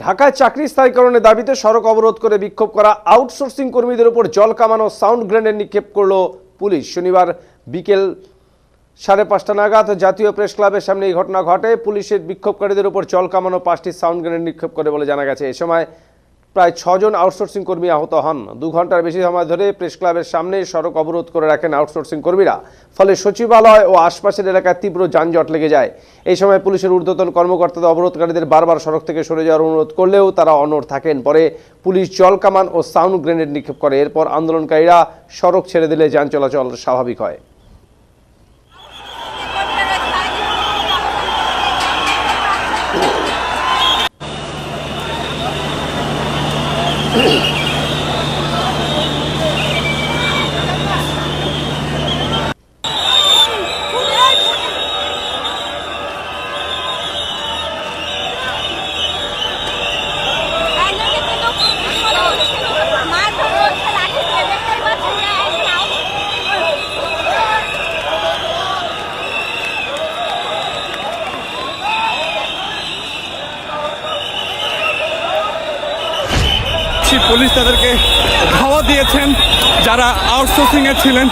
ঢাকায় চাকরি স্থায়ীকরণের দাবিতে সড়ক অবরোধ করে বিক্ষোভ করা আউটসোর্সিং কর্মীদের উপর জল কামানো সাউন্ড গ্রেনেড নিক্ষেপ করল পুলিশ। শনিবার বিকেল সাড়ে পাঁচটা নাগাদ জাতীয় প্রেস ক্লাবের সামনে এই ঘটনা ঘটে। পুলিশের বিক্ষোভকারীদের উপর জল কামানো পাঁচটি সাউন্ড গ্রেনেড নিক্ষেপ করে বলে জানা গেছে। এ সময় প্রায় ছজন আউটসোর্সিং কর্মী আহত হন। দু ঘণ্টার বেশি সময় ধরে প্রেস ক্লাবের সামনে সড়ক অবরোধ করে রাখেন আউটসোর্সিং কর্মীরা। ফলে সচিবালয় ও আশপাশের এলাকায় তীব্র যানজট লেগে যায়। এই সময় পুলিশের ঊর্ধ্বতন কর্মকর্তাদের অবরোধকারীদের বারবার সড়ক থেকে সরে যাওয়ার অনুরোধ করলেও তারা অনড় থাকেন। পরে পুলিশ জল কামান ও সাউন্ড গ্রেনেড নিক্ষেপ করে। এরপর আন্দোলনকারীরা সড়ক ছেড়ে দিলে যান চলাচল স্বাভাবিক হয়। Ooh. সেই পুলিশ তাদেরকে ধাওয়া দিয়েছেন যারা আউটসোর্সিংয়ে ছিলেন।